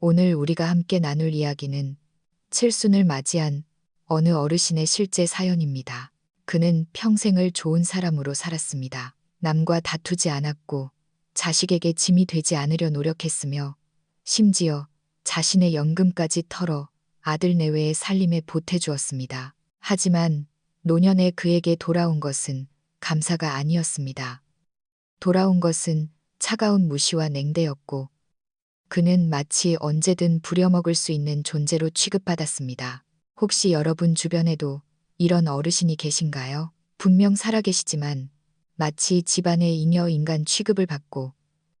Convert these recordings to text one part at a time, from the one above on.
오늘 우리가 함께 나눌 이야기는 칠순을 맞이한 어느 어르신의 실제 사연입니다. 그는 평생을 좋은 사람으로 살았습니다. 남과 다투지 않았고 자식에게 짐이 되지 않으려 노력했으며 심지어 자신의 연금까지 털어 아들 내외의 살림에 보태주었습니다. 하지만 노년에 그에게 돌아온 것은 감사가 아니었습니다. 돌아온 것은 차가운 무시와 냉대였고 그는 마치 언제든 부려먹을 수 있는 존재로 취급받았습니다. 혹시 여러분 주변에도 이런 어르신이 계신가요? 분명 살아계시지만 마치 집안의 잉여 인간 취급을 받고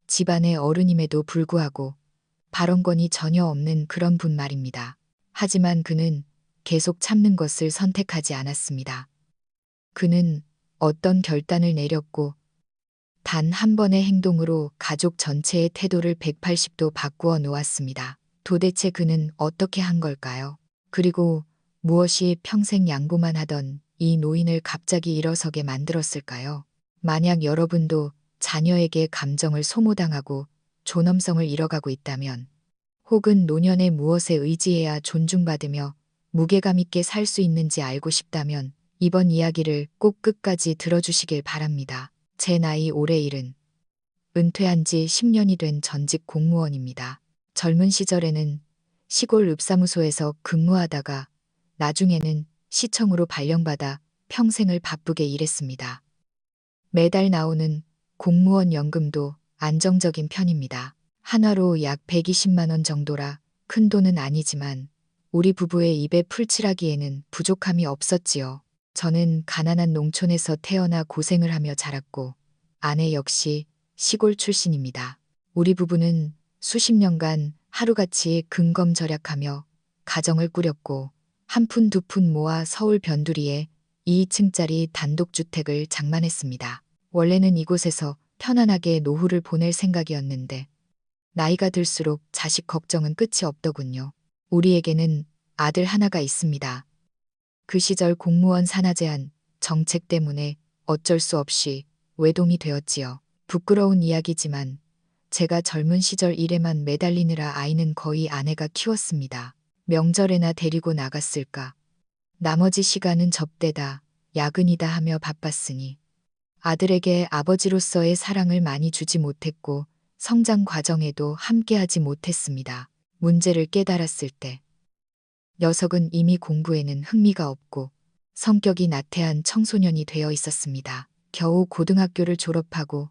집안의 어른임에도 불구하고 발언권이 전혀 없는 그런 분 말입니다. 하지만 그는 계속 참는 것을 선택하지 않았습니다. 그는 어떤 결단을 내렸고 단 한 번의 행동으로 가족 전체의 태도를 180도 바꾸어 놓았습니다. 도대체 그는 어떻게 한 걸까요? 그리고 무엇이 평생 양보만 하던 이 노인을 갑자기 일어서게 만들었을까요? 만약 여러분도 자녀에게 감정을 소모당하고 존엄성을 잃어가고 있다면 혹은 노년에 무엇에 의지해야 존중받으며 무게감 있게 살 수 있는지 알고 싶다면 이번 이야기를 꼭 끝까지 들어주시길 바랍니다. 제 나이 올해 일은 은퇴한 지 10년이 된 전직 공무원입니다. 젊은 시절에는 시골 읍사무소에서 근무하다가 나중에는 시청으로 발령받아 평생을 바쁘게 일했습니다. 매달 나오는 공무원 연금도 안정적인 편입니다. 한화로 약 120만 원 정도라 큰 돈은 아니지만 우리 부부의 입에 풀칠하기에는 부족함이 없었지요. 저는 가난한 농촌에서 태어나 고생을 하며 자랐고 아내 역시 시골 출신입니다. 우리 부부는 수십 년간 하루같이 근검절약하며 가정을 꾸렸고 한 푼 두 푼 모아 서울 변두리에 2층짜리 단독주택을 장만했습니다. 원래는 이곳에서 편안하게 노후를 보낼 생각이었는데 나이가 들수록 자식 걱정은 끝이 없더군요. 우리에게는 아들 하나가 있습니다. 그 시절 공무원 산하 제한 정책 때문에 어쩔 수 없이 외동이 되었지요. 부끄러운 이야기지만 제가 젊은 시절 일에만 매달리느라 아이는 거의 아내가 키웠습니다. 명절에나 데리고 나갔을까. 나머지 시간은 접대다, 야근이다 하며 바빴으니 아들에게 아버지로서의 사랑을 많이 주지 못했고 성장 과정에도 함께하지 못했습니다. 문제를 깨달았을 때 녀석은 이미 공부에는 흥미가 없고 성격이 나태한 청소년이 되어 있었습니다. 겨우 고등학교를 졸업하고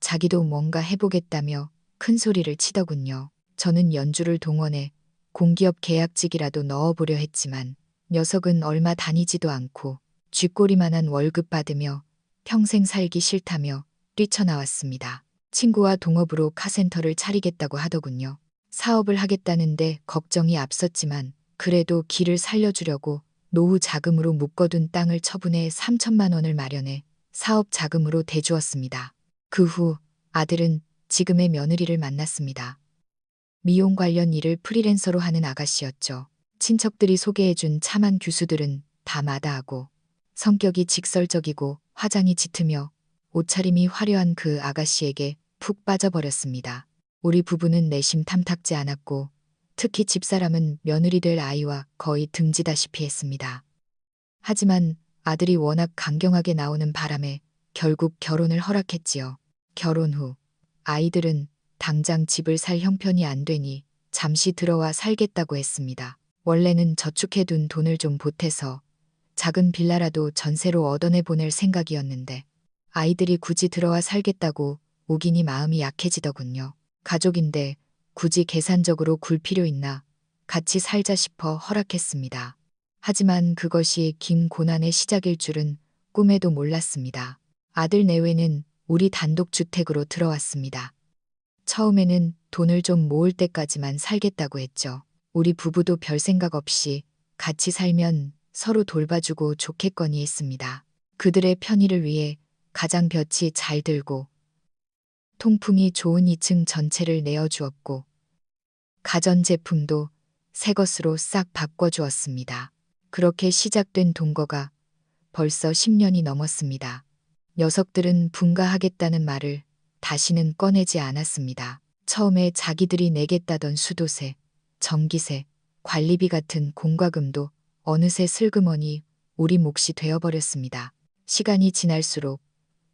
자기도 뭔가 해보겠다며 큰 소리를 치더군요. 저는 연주를 동원해 공기업 계약직이라도 넣어보려 했지만 녀석은 얼마 다니지도 않고 쥐꼬리만한 월급 받으며 평생 살기 싫다며 뛰쳐나왔습니다. 친구와 동업으로 카센터를 차리겠다고 하더군요. 사업을 하겠다는데 걱정이 앞섰지만 그래도 길을 살려주려고 노후 자금으로 묶어둔 땅을 처분해 3천만 원을 마련해 사업 자금으로 대주었습니다. 그 후 아들은 지금의 며느리를 만났습니다. 미용 관련 일을 프리랜서로 하는 아가씨였죠. 친척들이 소개해준 참한 교수들은 다 마다하고 성격이 직설적이고 화장이 짙으며 옷차림이 화려한 그 아가씨에게 푹 빠져버렸습니다. 우리 부부는 내심 탐탁지 않았고 특히 집사람은 며느리 될 아이와 거의 등지다시피 했습니다. 하지만 아들이 워낙 강경하게 나오는 바람에 결국 결혼을 허락했지요. 결혼 후 아이들은 당장 집을 살 형편이 안 되니 잠시 들어와 살겠다고 했습니다. 원래는 저축해둔 돈을 좀 보태서 작은 빌라라도 전세로 얻어내 보낼 생각이었는데 아이들이 굳이 들어와 살겠다고 우기니 마음이 약해지더군요. 가족인데 굳이 계산적으로 굴 필요 있나 같이 살자 싶어 허락했습니다. 하지만 그것이 긴 고난의 시작일 줄은 꿈에도 몰랐습니다. 아들 내외는 우리 단독주택으로 들어왔습니다. 처음에는 돈을 좀 모을 때까지만 살겠다고 했죠. 우리 부부도 별 생각 없이 같이 살면 서로 돌봐주고 좋겠거니 했습니다. 그들의 편의를 위해 가장 볕이 잘 들고 통풍이 좋은 2층 전체를 내어주었고 가전제품도 새 것으로 싹 바꿔주었습니다. 그렇게 시작된 동거가 벌써 10년이 넘었습니다. 녀석들은 분가하겠다는 말을 다시는 꺼내지 않았습니다. 처음에 자기들이 내겠다던 수도세, 전기세, 관리비 같은 공과금도 어느새 슬그머니 우리 몫이 되어버렸습니다. 시간이 지날수록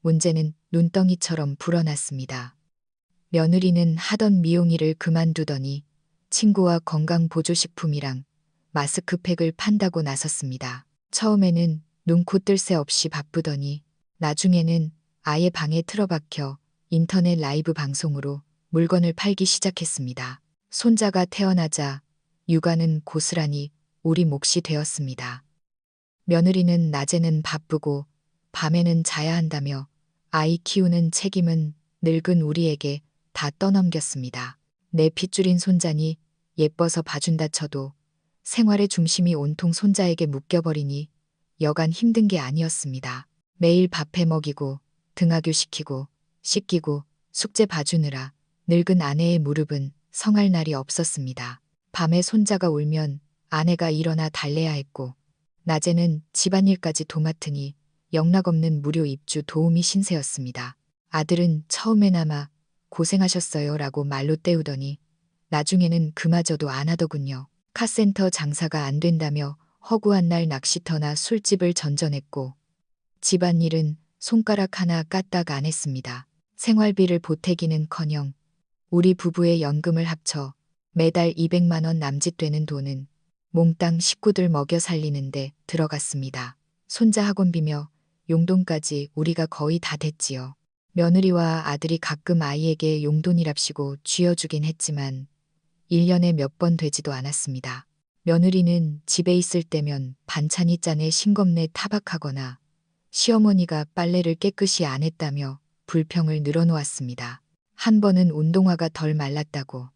문제는 눈덩이처럼 불어났습니다. 며느리는 하던 미용일을 그만두더니 친구와 건강보조식품이랑 마스크팩을 판다고 나섰습니다. 처음에는 눈코 뜰 새 없이 바쁘더니 나중에는 아예 방에 틀어박혀 인터넷 라이브 방송으로 물건을 팔기 시작했습니다. 손자가 태어나자 육아는 고스란히 우리 몫이 되었습니다. 며느리는 낮에는 바쁘고 밤에는 자야 한다며 아이 키우는 책임은 늙은 우리에게 다 떠넘겼습니다. 내 핏줄인 손자니 예뻐서 봐준다 쳐도 생활의 중심이 온통 손자에게 묶여버리니 여간 힘든 게 아니었습니다. 매일 밥해 먹이고 등하교 시키고 씻기고 숙제 봐주느라 늙은 아내의 무릎은 성할 날이 없었습니다. 밤에 손자가 울면 아내가 일어나 달래야 했고 낮에는 집안일까지 도맡으니 영락없는 무료 입주 도우미 신세였습니다. 아들은 처음에나마 고생하셨어요 라고 말로 때우더니 나중에는 그마저도 안 하더군요. 카센터 장사가 안 된다며 허구한 날 낚시터나 술집을 전전했고 집안일은 손가락 하나 까딱 안 했습니다. 생활비를 보태기는 커녕 우리 부부의 연금을 합쳐 매달 200만 원 남짓되는 돈은 몽땅 식구들 먹여 살리는데 들어갔습니다. 손자 학원비며 용돈까지 우리가 거의 다 됐지요. 며느리와 아들이 가끔 아이에게 용돈이랍시고 쥐어주긴 했지만 1년에 몇 번 되지도 않았습니다. 며느리는 집에 있을 때면 반찬이 짠에 싱겁네 타박하거나 시어머니가 빨래를 깨끗이 안 했다며 불평을 늘어놓았습니다. 한 번은 운동화가 덜 말랐다고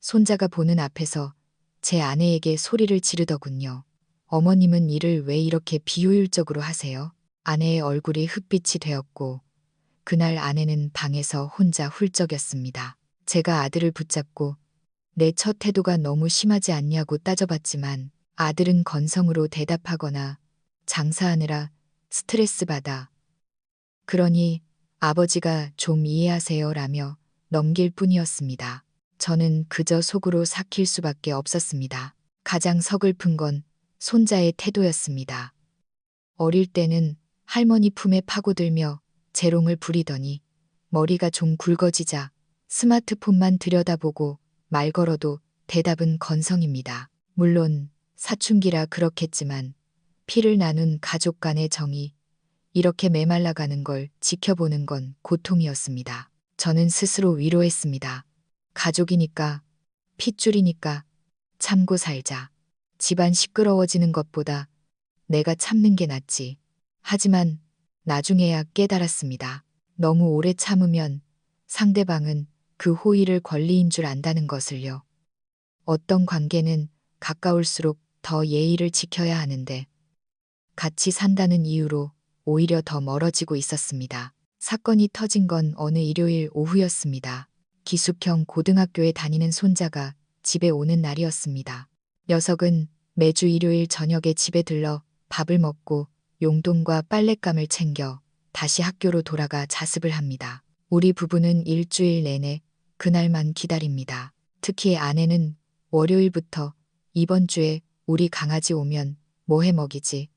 손자가 보는 앞에서 제 아내에게 소리를 지르더군요. 어머님은 일을 왜 이렇게 비효율적으로 하세요? 아내의 얼굴이 흑빛이 되었고 그날 아내는 방에서 혼자 훌쩍였습니다. 제가 아들을 붙잡고 내 첫 태도가 너무 심하지 않냐고 따져봤지만 아들은 건성으로 대답하거나 장사하느라 스트레스 받아. 그러니 아버지가 좀 이해하세요 라며 넘길 뿐이었습니다. 저는 그저 속으로 삭힐 수밖에 없었습니다. 가장 서글픈 건 손자의 태도였습니다. 어릴 때는 할머니 품에 파고들며 재롱을 부리더니 머리가 좀 굵어지자 스마트폰만 들여다보고 말 걸어도 대답은 건성입니다. 물론 사춘기라 그렇겠지만 피를 나눈 가족 간의 정이 이렇게 메말라가는 걸 지켜보는 건 고통이었습니다. 저는 스스로 위로했습니다. 가족이니까, 핏줄이니까 참고 살자. 집안 시끄러워지는 것보다 내가 참는 게 낫지. 하지만 나중에야 깨달았습니다. 너무 오래 참으면 상대방은 그 호의를 권리인 줄 안다는 것을요. 어떤 관계는 가까울수록 더 예의를 지켜야 하는데 같이 산다는 이유로 오히려 더 멀어지고 있었습니다. 사건이 터진 건 어느 일요일 오후였습니다. 기숙형 고등학교에 다니는 손자가 집에 오는 날이었습니다. 녀석은 매주 일요일 저녁에 집에 들러 밥을 먹고 용돈과 빨랫감을 챙겨 다시 학교로 돌아가 자습을 합니다. 우리 부부는 일주일 내내 그날만 기다립니다. 특히 아내는 월요일부터 이번 주에 우리 강아지 오면 뭐 해 먹이지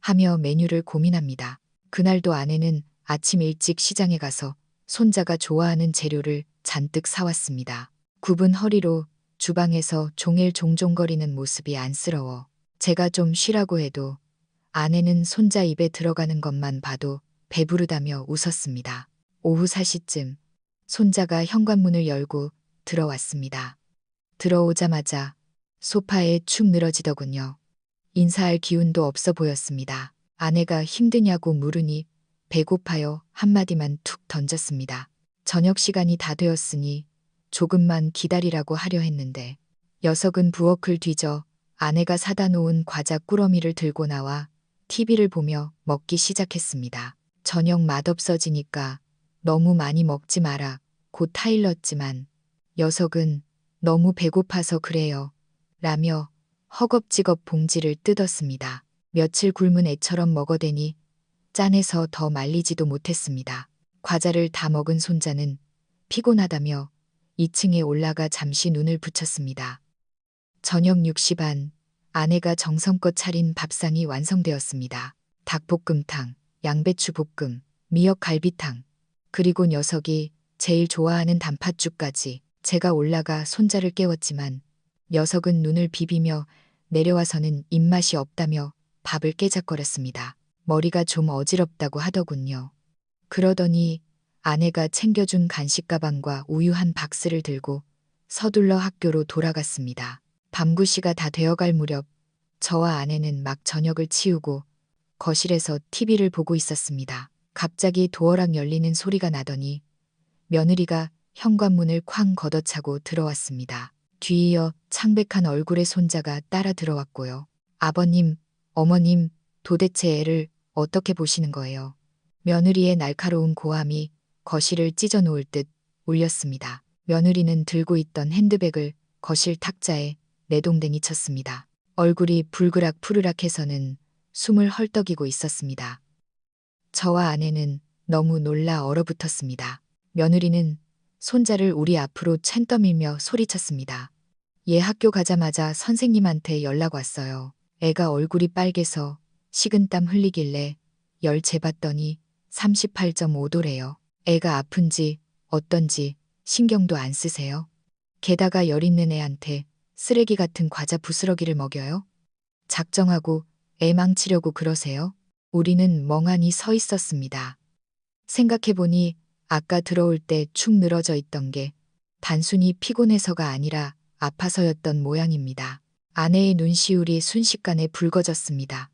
하며 메뉴를 고민합니다. 그날도 아내는 아침 일찍 시장에 가서 손자가 좋아하는 재료를 잔뜩 사왔습니다. 굽은 허리로 주방에서 종일 종종거리는 모습이 안쓰러워 제가 좀 쉬라고 해도 아내는 손자 입에 들어가는 것만 봐도 배부르다며 웃었습니다. 오후 4시쯤 손자가 현관문을 열고 들어왔습니다. 들어오자마자 소파에 축 늘어지더군요. 인사할 기운도 없어 보였습니다. 아내가 힘드냐고 물으니 배고파요 한마디만 툭 던졌습니다. 저녁 시간이 다 되었으니 조금만 기다리라고 하려 했는데 녀석은 부엌을 뒤져 아내가 사다 놓은 과자 꾸러미를 들고 나와 TV를 보며 먹기 시작했습니다. 저녁 맛없어지니까 너무 많이 먹지 마라 곧 타일렀지만 녀석은 너무 배고파서 그래요 라며 허겁지겁 봉지를 뜯었습니다. 며칠 굶은 애처럼 먹어대니 짠해서 더 말리지도 못했습니다. 과자를 다 먹은 손자는 피곤하다며 2층에 올라가 잠시 눈을 붙였습니다. 저녁 6시 반 아내가 정성껏 차린 밥상이 완성되었습니다. 닭볶음탕, 양배추 볶음, 미역 갈비탕, 그리고 녀석이 제일 좋아하는 단팥죽까지 제가 올라가 손자를 깨웠지만 녀석은 눈을 비비며 내려와서는 입맛이 없다며 밥을 깨작거렸습니다. 머리가 좀 어지럽다고 하더군요. 그러더니 아내가 챙겨준 간식 가방과 우유 한 박스를 들고 서둘러 학교로 돌아갔습니다. 밤 9시가 다 되어갈 무렵 저와 아내는 막 저녁을 치우고 거실에서 TV를 보고 있었습니다. 갑자기 도어락 열리는 소리가 나더니 며느리가 현관문을 쾅 걷어차고 들어왔습니다. 뒤이어 창백한 얼굴의 손자가 따라 들어왔고요. 아버님, 어머님, 도대체 애를 어떻게 보시는 거예요? 며느리의 날카로운 고함이 거실을 찢어 놓을 듯 울렸습니다. 며느리는 들고 있던 핸드백을 거실 탁자에 내동댕이 쳤습니다. 얼굴이 불그락 푸르락해서는 숨을 헐떡이고 있었습니다. 저와 아내는 너무 놀라 얼어붙었습니다. 며느리는 손자를 우리 앞으로 챈 떠밀며 소리쳤습니다. 얘 학교 가자마자 선생님한테 연락 왔어요. 애가 얼굴이 빨개서 식은땀 흘리길래 열 재봤더니 38.5도래요. 애가 아픈지 어떤지 신경도 안 쓰세요. 게다가 열 있는 애한테 쓰레기 같은 과자 부스러기를 먹여요? 작정하고 애 망치려고 그러세요? 우리는 멍하니 서 있었습니다. 생각해보니 아까 들어올 때 축 늘어져 있던 게 단순히 피곤해서가 아니라 아파서였던 모양입니다. 아내의 눈시울이 순식간에 붉어졌습니다.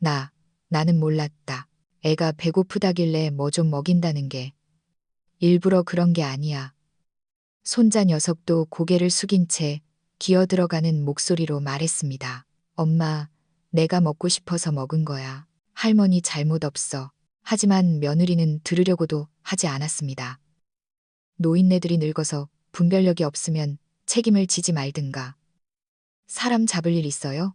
나, 나는 몰랐다. 애가 배고프다길래 뭐 좀 먹인다는 게 일부러 그런 게 아니야. 손자 녀석도 고개를 숙인 채 기어 들어가는 목소리로 말했습니다. 엄마, 내가 먹고 싶어서 먹은 거야. 할머니 잘못 없어. 하지만 며느리는 들으려고도 하지 않았습니다. 노인네들이 늙어서 분별력이 없으면 책임을 지지 말든가. 사람 잡을 일 있어요?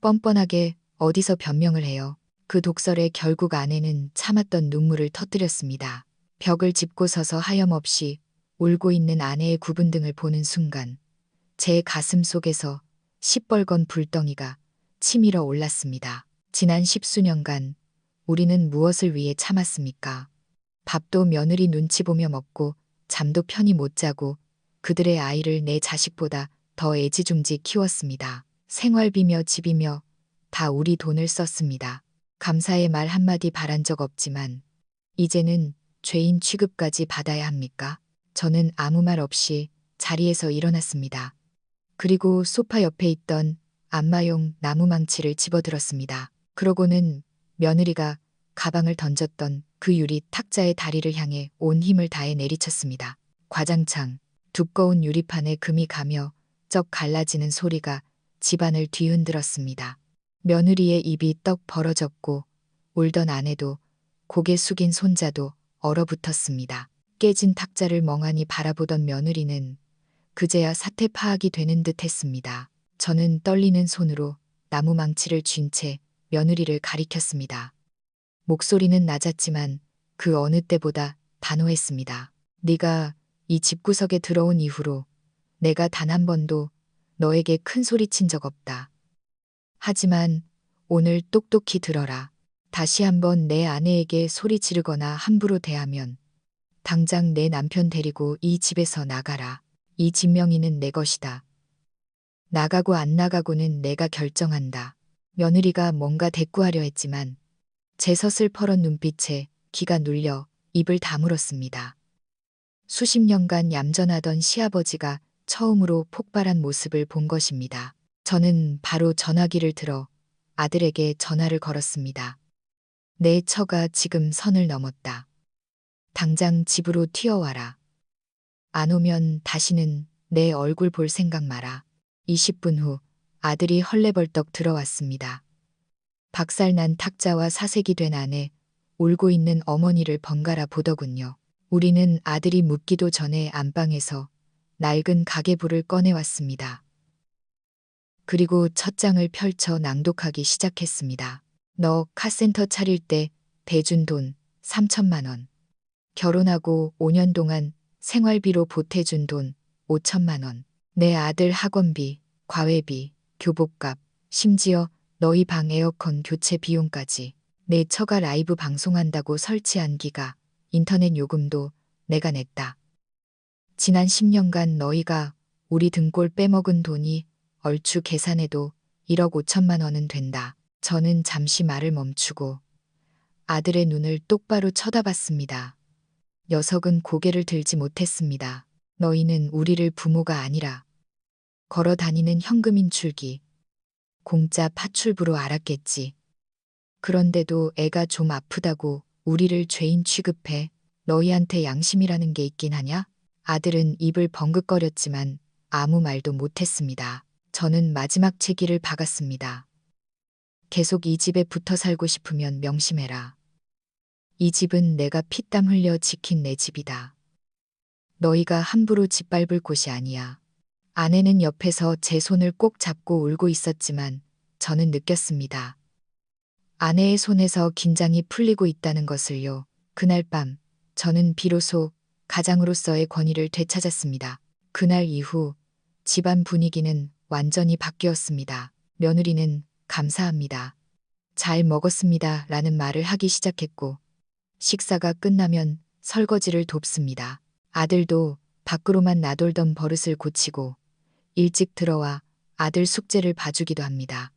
뻔뻔하게 어디서 변명을 해요. 그 독설에 결국 아내는 참았던 눈물을 터뜨렸습니다. 벽을 짚고 서서 하염없이 울고 있는 아내의 구분 등을 보는 순간 제 가슴 속에서 시뻘건 불덩이가 치밀어 올랐습니다. 지난 십수년간 우리는 무엇을 위해 참았습니까? 밥도 며느리 눈치 보며 먹고 잠도 편히 못 자고 그들의 아이를 내 자식보다 더 애지중지 키웠습니다. 생활비며 집이며 다 우리 돈을 썼습니다. 감사의 말 한마디 바란 적 없지만 이제는 죄인 취급까지 받아야 합니까? 저는 아무 말 없이 자리에서 일어났습니다. 그리고 소파 옆에 있던 안마용 나무망치를 집어들었습니다. 그러고는 며느리가 가방을 던졌던 그 유리 탁자의 다리를 향해 온 힘을 다해 내리쳤습니다. 과장창, 두꺼운 유리판에 금이 가며 쩍 갈라지는 소리가 집안을 뒤흔들었습니다. 며느리의 입이 떡 벌어졌고 울던 아내도 고개 숙인 손자도 얼어붙었습니다. 깨진 탁자를 멍하니 바라보던 며느리는 그제야 사태 파악이 되는 듯 했습니다. 저는 떨리는 손으로 나무 망치를 쥔 채 며느리를 가리켰습니다. 목소리는 낮았지만 그 어느 때보다 단호했습니다. 네가 이 집구석에 들어온 이후로 내가 단 한 번도 너에게 큰 소리 친 적 없다. 하지만 오늘 똑똑히 들어라. 다시 한번 내 아내에게 소리 지르거나 함부로 대하면 당장 내 남편 데리고 이 집에서 나가라. 이 진명이는 내 것이다. 나가고 안 나가고는 내가 결정한다. 며느리가 뭔가 대꾸하려 했지만 제 서슬퍼런 눈빛에 귀가 눌려 입을 다물었습니다. 수십 년간 얌전하던 시아버지가 처음으로 폭발한 모습을 본 것입니다. 저는 바로 전화기를 들어 아들에게 전화를 걸었습니다. 내 처가 지금 선을 넘었다. 당장 집으로 튀어와라. 안 오면 다시는 내 얼굴 볼 생각 마라. 20분 후 아들이 헐레벌떡 들어왔습니다. 박살난 탁자와 사색이 된 안에 울고 있는 어머니를 번갈아 보더군요. 우리는 아들이 묻기도 전에 안방에서 낡은 가계부를 꺼내왔습니다. 그리고 첫 장을 펼쳐 낭독하기 시작했습니다. 너 카센터 차릴 때 대준 돈 3천만 원. 결혼하고 5년 동안 생활비로 보태준 돈 5천만 원. 내 아들 학원비, 과외비, 교복값, 심지어 너희 방 에어컨 교체 비용까지. 내 처가 라이브 방송한다고 설치한 기가, 인터넷 요금도 내가 냈다. 지난 10년간 너희가 우리 등골 빼먹은 돈이 얼추 계산해도 1억 5천만 원은 된다. 저는 잠시 말을 멈추고 아들의 눈을 똑바로 쳐다봤습니다. 녀석은 고개를 들지 못했습니다. 너희는 우리를 부모가 아니라 걸어 다니는 현금인 줄기, 공짜 파출부로 알았겠지. 그런데도 애가 좀 아프다고 우리를 죄인 취급해 너희한테 양심이라는 게 있긴 하냐? 아들은 입을 벙긋거렸지만 아무 말도 못했습니다. 저는 마지막 채기를 박았습니다. 계속 이 집에 붙어 살고 싶으면 명심해라. 이 집은 내가 피땀 흘려 지킨 내 집이다. 너희가 함부로 짓밟을 곳이 아니야. 아내는 옆에서 제 손을 꼭 잡고 울고 있었지만 저는 느꼈습니다. 아내의 손에서 긴장이 풀리고 있다는 것을요. 그날 밤 저는 비로소 가장으로서의 권위를 되찾았습니다. 그날 이후 집안 분위기는 완전히 바뀌었습니다. 며느리는 감사합니다. 잘 먹었습니다. 라는 말을 하기 시작했고, 식사가 끝나면 설거지를 돕습니다. 아들도 밖으로만 나돌던 버릇을 고치고, 일찍 들어와 아들 숙제를 봐주기도 합니다.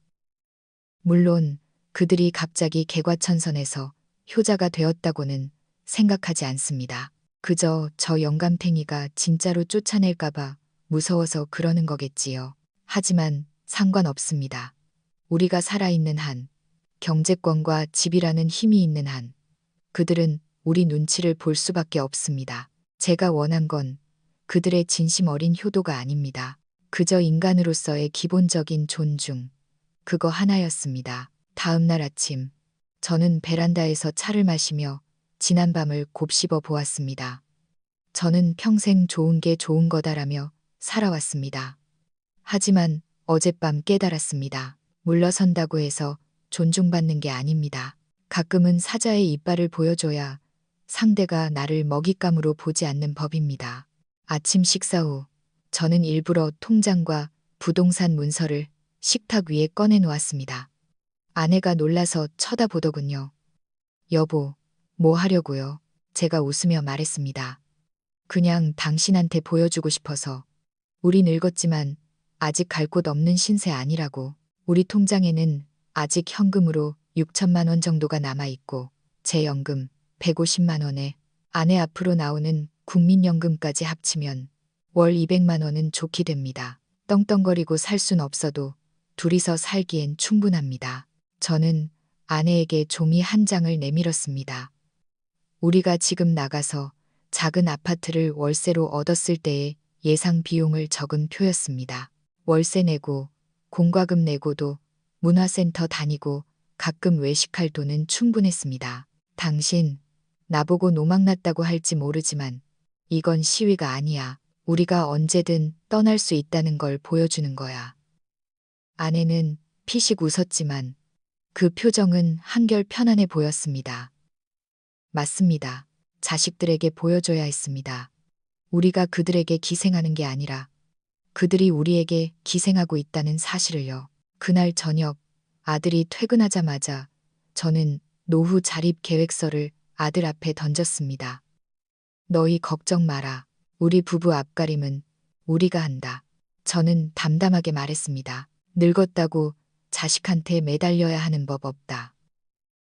물론 그들이 갑자기 개과천선해서 효자가 되었다고는 생각하지 않습니다. 그저 저 영감탱이가 진짜로 쫓아낼까봐 무서워서 그러는 거겠지요. 하지만 상관없습니다. 우리가 살아있는 한, 경제권과 집이라는 힘이 있는 한, 그들은 우리 눈치를 볼 수밖에 없습니다. 제가 원한 건 그들의 진심 어린 효도가 아닙니다. 그저 인간으로서의 기본적인 존중, 그거 하나였습니다. 다음 날 아침, 저는 베란다에서 차를 마시며 지난 밤을 곱씹어 보았습니다. 저는 평생 좋은 게 좋은 거다라며 살아왔습니다. 하지만 어젯밤 깨달았습니다. 물러선다고 해서 존중받는 게 아닙니다. 가끔은 사자의 이빨을 보여줘야 상대가 나를 먹잇감으로 보지 않는 법입니다. 아침 식사 후 저는 일부러 통장과 부동산 문서를 식탁 위에 꺼내 놓았습니다. 아내가 놀라서 쳐다보더군요. 여보, 뭐 하려고요? 제가 웃으며 말했습니다. 그냥 당신한테 보여주고 싶어서. 우리 늙었지만 아직 갈 곳 없는 신세 아니라고. 우리 통장에는 아직 현금으로 6천만 원 정도가 남아 있고 제 연금 150만 원에 아내 앞으로 나오는 국민연금까지 합치면 월 200만 원은 좋게 됩니다. 떵떵거리고 살 순 없어도 둘이서 살기엔 충분합니다. 저는 아내에게 종이 한 장을 내밀었습니다. 우리가 지금 나가서 작은 아파트를 월세로 얻었을 때의 예상 비용을 적은 표였습니다. 월세 내고 공과금 내고도 문화센터 다니고 가끔 외식할 돈은 충분했습니다. 당신 나보고 노망났다고 할지 모르지만 이건 시위가 아니야. 우리가 언제든 떠날 수 있다는 걸 보여주는 거야. 아내는 피식 웃었지만 그 표정은 한결 편안해 보였습니다. 맞습니다. 자식들에게 보여줘야 했습니다. 우리가 그들에게 기생하는 게 아니라 그들이 우리에게 기생하고 있다는 사실을요. 그날 저녁 아들이 퇴근하자마자 저는 노후 자립 계획서를 아들 앞에 던졌습니다. 너희 걱정 마라. 우리 부부 앞가림은 우리가 한다. 저는 담담하게 말했습니다. 늙었다고 자식한테 매달려야 하는 법 없다.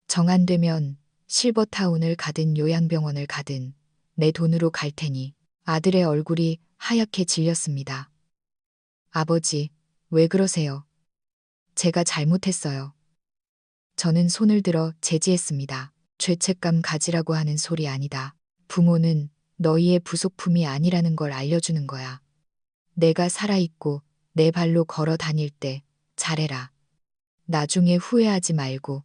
정안되면 실버타운을 가든 요양병원을 가든 내 돈으로 갈 테니 아들의 얼굴이 하얗게 질렸습니다. 아버지, 왜 그러세요? 제가 잘못했어요. 저는 손을 들어 제지했습니다. 죄책감 가지라고 하는 소리 아니다. 부모는 너희의 부속품이 아니라는 걸 알려주는 거야. 내가 살아있고 내 발로 걸어 다닐 때 잘해라. 나중에 후회하지 말고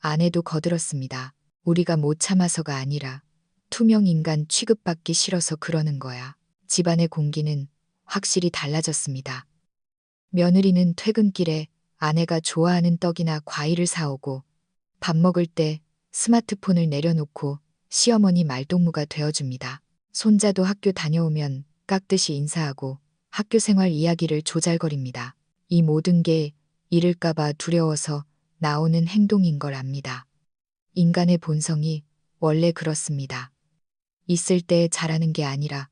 아내도 거들었습니다. 우리가 못 참아서가 아니라 투명 인간 취급받기 싫어서 그러는 거야. 집안의 공기는 확실히 달라졌습니다. 며느리는 퇴근길에 아내가 좋아하는 떡이나 과일을 사오고 밥 먹을 때 스마트폰을 내려놓고 시어머니 말동무가 되어줍니다. 손자도 학교 다녀오면 깍듯이 인사하고 학교 생활 이야기를 조잘거립니다. 이 모든 게 잃을까봐 두려워서 나오는 행동인 걸 압니다. 인간의 본성이 원래 그렇습니다. 있을 때 잘하는 게 아니라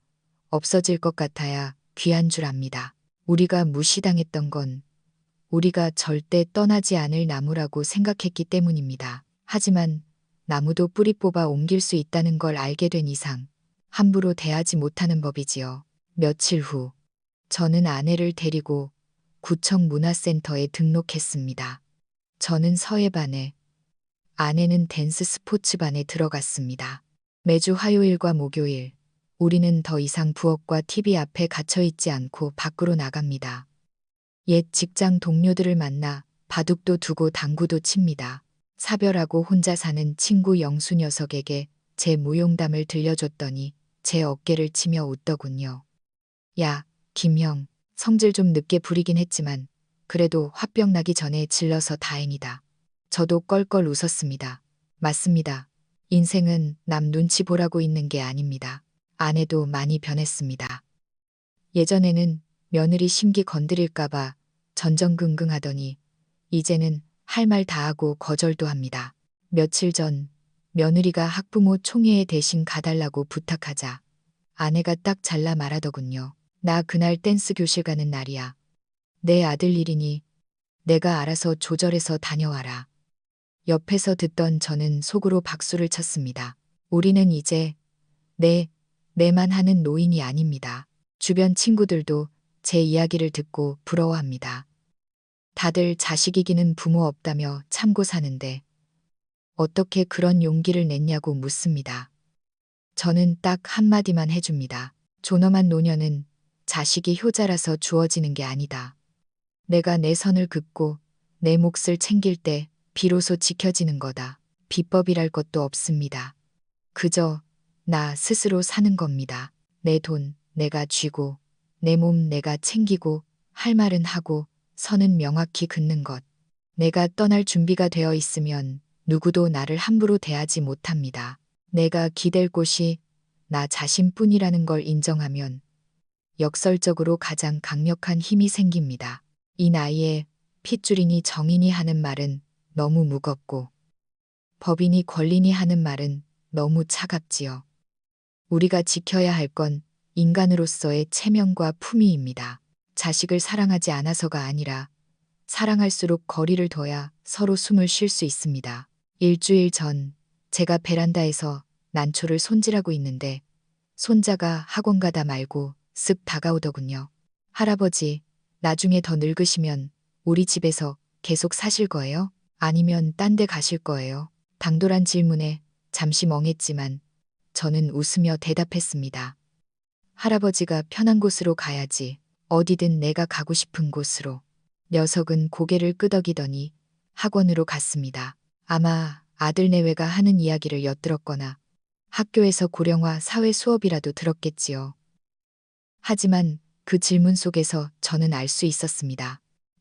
없어질 것 같아야 귀한 줄 압니다. 우리가 무시당했던 건 우리가 절대 떠나지 않을 나무라고 생각했기 때문입니다. 하지만 나무도 뿌리 뽑아 옮길 수 있다는 걸 알게 된 이상 함부로 대하지 못하는 법이지요. 며칠 후 저는 아내를 데리고 구청 문화센터에 등록했습니다. 저는 서예반에 아내는 댄스 스포츠반에 들어갔습니다. 매주 화요일과 목요일 우리는 더 이상 부엌과 TV 앞에 갇혀 있지 않고 밖으로 나갑니다. 옛 직장 동료들을 만나 바둑도 두고 당구도 칩니다. 사별하고 혼자 사는 친구 영수 녀석에게 제 무용담을 들려줬더니 제 어깨를 치며 웃더군요. 야, 김형, 성질 좀 늦게 부리긴 했지만 그래도 화병 나기 전에 질러서 다행이다. 저도 껄껄 웃었습니다. 맞습니다. 인생은 남 눈치 보라고 있는 게 아닙니다. 아내도 많이 변했습니다. 예전에는 며느리 심기 건드릴까봐 전전긍긍 하더니 이제는 할 말 다 하고 거절도 합니다. 며칠 전 며느리가 학부모 총회에 대신 가달라고 부탁하자 아내가 딱 잘라 말하더군요. 나 그날 댄스 교실 가는 날이야. 내 아들 일이니 내가 알아서 조절해서 다녀와라. 옆에서 듣던 저는 속으로 박수를 쳤습니다. 우리는 이제 내, 내만 하는 노인이 아닙니다. 주변 친구들도 제 이야기를 듣고 부러워합니다. 다들 자식 이기는 부모 없다며 참고 사는데 어떻게 그런 용기를 냈냐고 묻습니다. 저는 딱 한마디만 해줍니다. 존엄한 노년은 자식이 효자라서 주어지는 게 아니다. 내가 내 선을 긋고 내 몫을 챙길 때 비로소 지켜지는 거다. 비법이랄 것도 없습니다. 그저 나 스스로 사는 겁니다. 내 돈 내가 쥐고 내 몸 내가 챙기고 할 말은 하고 선은 명확히 긋는 것. 내가 떠날 준비가 되어 있으면 누구도 나를 함부로 대하지 못합니다. 내가 기댈 곳이 나 자신뿐이라는 걸 인정하면 역설적으로 가장 강력한 힘이 생깁니다. 이 나이에 핏줄이니 정인이 하는 말은 너무 무겁고 법인이 권리니 하는 말은 너무 차갑지요. 우리가 지켜야 할 건 인간으로서의 체면과 품위입니다. 자식을 사랑하지 않아서가 아니라 사랑할수록 거리를 둬야 서로 숨을 쉴 수 있습니다. 일주일 전 제가 베란다에서 난초를 손질하고 있는데 손자가 학원 가다 말고 쓱 다가오더군요. 할아버지, 나중에 더 늙으시면 우리 집에서 계속 사실 거예요? 아니면 딴 데 가실 거예요? 당돌한 질문에 잠시 멍했지만 저는 웃으며 대답했습니다. 할아버지가 편한 곳으로 가야지. 어디든 내가 가고 싶은 곳으로. 녀석은 고개를 끄덕이더니 학원으로 갔습니다. 아마 아들 내외가 하는 이야기를 엿들었거나 학교에서 고령화 사회 수업이라도 들었겠지요. 하지만 그 질문 속에서 저는 알 수 있었습니다.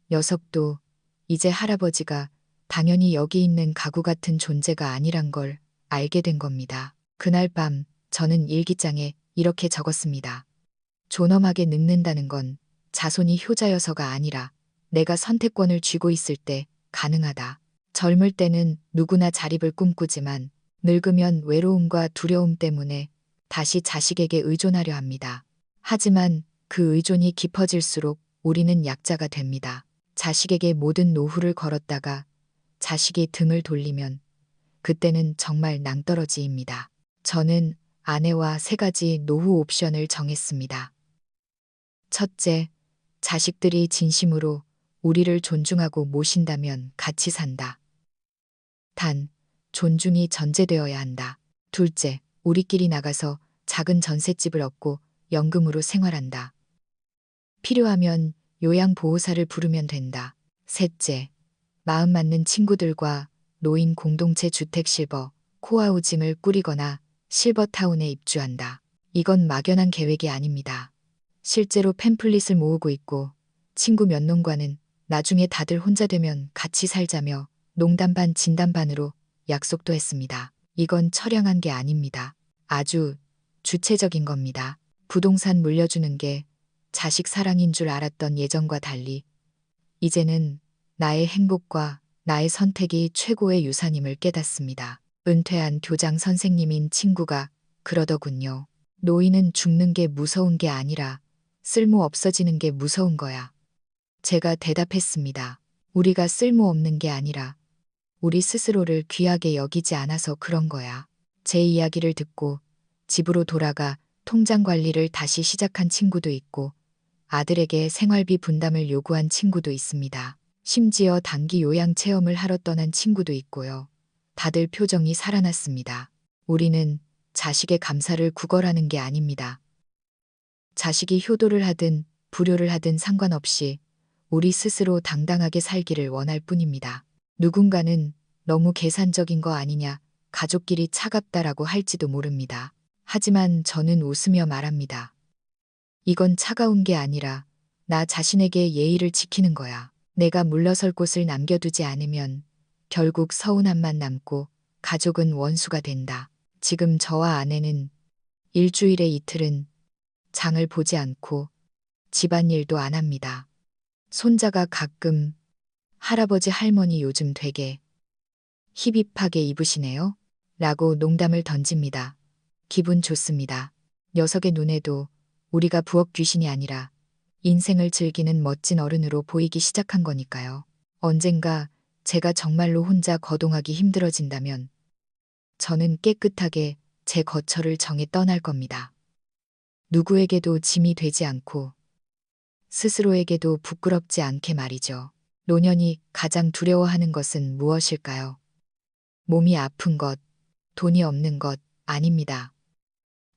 녀석도 이제 할아버지가 당연히 여기 있는 가구 같은 존재가 아니란 걸 알게 된 겁니다. 그날 밤 저는 일기장에 이렇게 적었습니다. 존엄하게 늙는다는 건 자손이 효자여서가 아니라 내가 선택권을 쥐고 있을 때 가능하다. 젊을 때는 누구나 자립을 꿈꾸지만 늙으면 외로움과 두려움 때문에 다시 자식에게 의존하려 합니다. 하지만 그 의존이 깊어질수록 우리는 약자가 됩니다. 자식에게 모든 노후를 걸었다가 자식이 등을 돌리면 그때는 정말 낭떠러지입니다. 저는 아내와 세 가지 노후 옵션을 정했습니다. 첫째, 자식들이 진심으로 우리를 존중하고 모신다면 같이 산다. 단, 존중이 전제되어야 한다. 둘째, 우리끼리 나가서 작은 전셋집을 얻고 연금으로 생활한다. 필요하면 요양보호사를 부르면 된다. 셋째, 마음 맞는 친구들과 노인 공동체 주택 실버, 코아우징을 꾸리거나 실버타운에 입주한다. 이건 막연한 계획이 아닙니다. 실제로 팸플릿을 모으고 있고 친구 몇 놈과는 나중에 다들 혼자 되면 같이 살자며 농담 반 진담 반으로 약속도 했습니다. 이건 처량한 게 아닙니다. 아주 주체적인 겁니다. 부동산 물려주는 게 자식 사랑인 줄 알았던 예전과 달리 이제는 나의 행복과 나의 선택이 최고의 유산임을 깨닫습니다. 은퇴한 교장 선생님인 친구가 그러더군요. 노인은 죽는 게 무서운 게 아니라 쓸모 없어지는 게 무서운 거야. 제가 대답했습니다. 우리가 쓸모 없는 게 아니라 우리 스스로를 귀하게 여기지 않아서 그런 거야. 제 이야기를 듣고 집으로 돌아가 통장 관리를 다시 시작한 친구도 있고 아들에게 생활비 분담을 요구한 친구도 있습니다. 심지어 단기 요양 체험을 하러 떠난 친구도 있고요. 다들 표정이 살아났습니다. 우리는 자식의 감사를 구걸하는 게 아닙니다. 자식이 효도를 하든 불효를 하든 상관없이 우리 스스로 당당하게 살기를 원할 뿐입니다. 누군가는 너무 계산적인 거 아니냐, 가족끼리 차갑다라고 할지도 모릅니다. 하지만 저는 웃으며 말합니다. 이건 차가운 게 아니라 나 자신에게 예의를 지키는 거야. 내가 물러설 곳을 남겨두지 않으면 결국 서운함만 남고 가족은 원수가 된다. 지금 저와 아내는 일주일에 이틀은 장을 보지 않고 집안일도 안 합니다. 손자가 가끔 할아버지 할머니 요즘 되게 힙힙하게 입으시네요. 라고 농담을 던집니다. 기분 좋습니다. 녀석의 눈에도 우리가 부엌 귀신이 아니라 인생을 즐기는 멋진 어른으로 보이기 시작한 거니까요. 언젠가 제가 정말로 혼자 거동하기 힘들어진다면 저는 깨끗하게 제 거처를 정해 떠날 겁니다. 누구에게도 짐이 되지 않고 스스로에게도 부끄럽지 않게 말이죠. 노년이 가장 두려워하는 것은 무엇일까요? 몸이 아픈 것, 돈이 없는 것 아닙니다.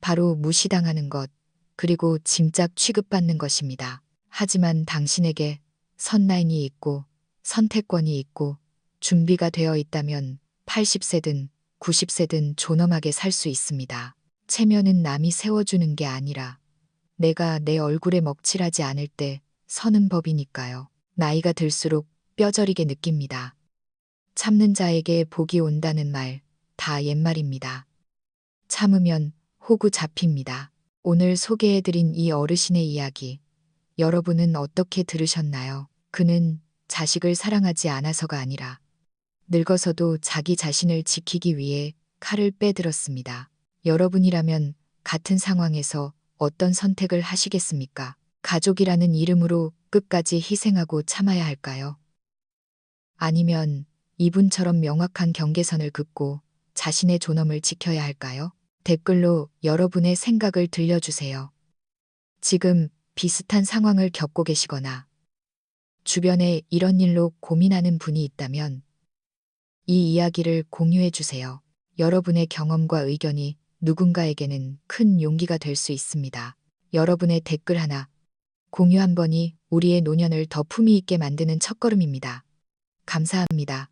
바로 무시당하는 것, 그리고 짐작 취급받는 것입니다. 하지만 당신에게 선라인이 있고 선택권이 있고 준비가 되어 있다면 80세든 90세든 존엄하게 살 수 있습니다. 체면은 남이 세워주는 게 아니라 내가 내 얼굴에 먹칠하지 않을 때 서는 법이니까요. 나이가 들수록 뼈저리게 느낍니다. 참는 자에게 복이 온다는 말 다 옛말입니다. 참으면 호구 잡힙니다. 오늘 소개해드린 이 어르신의 이야기 여러분은 어떻게 들으셨나요? 그는 자식을 사랑하지 않아서가 아니라 늙어서도 자기 자신을 지키기 위해 칼을 빼들었습니다. 여러분이라면 같은 상황에서 어떤 선택을 하시겠습니까? 가족이라는 이름으로 끝까지 희생하고 참아야 할까요? 아니면 이분처럼 명확한 경계선을 긋고 자신의 존엄을 지켜야 할까요? 댓글로 여러분의 생각을 들려주세요. 지금 비슷한 상황을 겪고 계시거나 주변에 이런 일로 고민하는 분이 있다면 이 이야기를 공유해 주세요. 여러분의 경험과 의견이 누군가에게는 큰 용기가 될 수 있습니다. 여러분의 댓글 하나, 공유 한 번이 우리의 노년을 더 품위 있게 만드는 첫걸음입니다. 감사합니다.